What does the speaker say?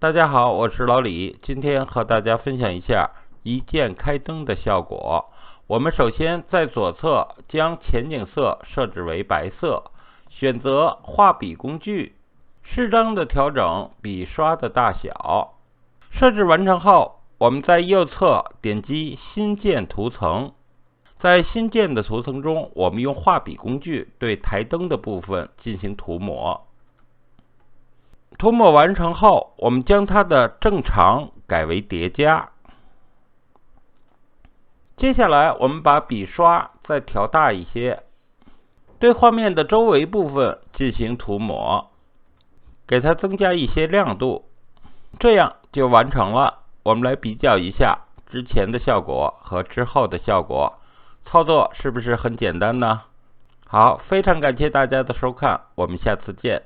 大家好，我是老李，今天和大家分享一下一键开灯的效果。我们首先在左侧将前景色设置为白色，选择画笔工具，适当的调整笔刷的大小。设置完成后，我们在右侧点击新建图层，在新建的图层中，我们用画笔工具对台灯的部分进行涂抹。涂抹完成后，我们将它的正常改为叠加。接下来，我们把笔刷再调大一些，对画面的周围部分进行涂抹，给它增加一些亮度，这样就完成了。我们来比较一下之前的效果和之后的效果，操作是不是很简单呢？好，非常感谢大家的收看，我们下次见。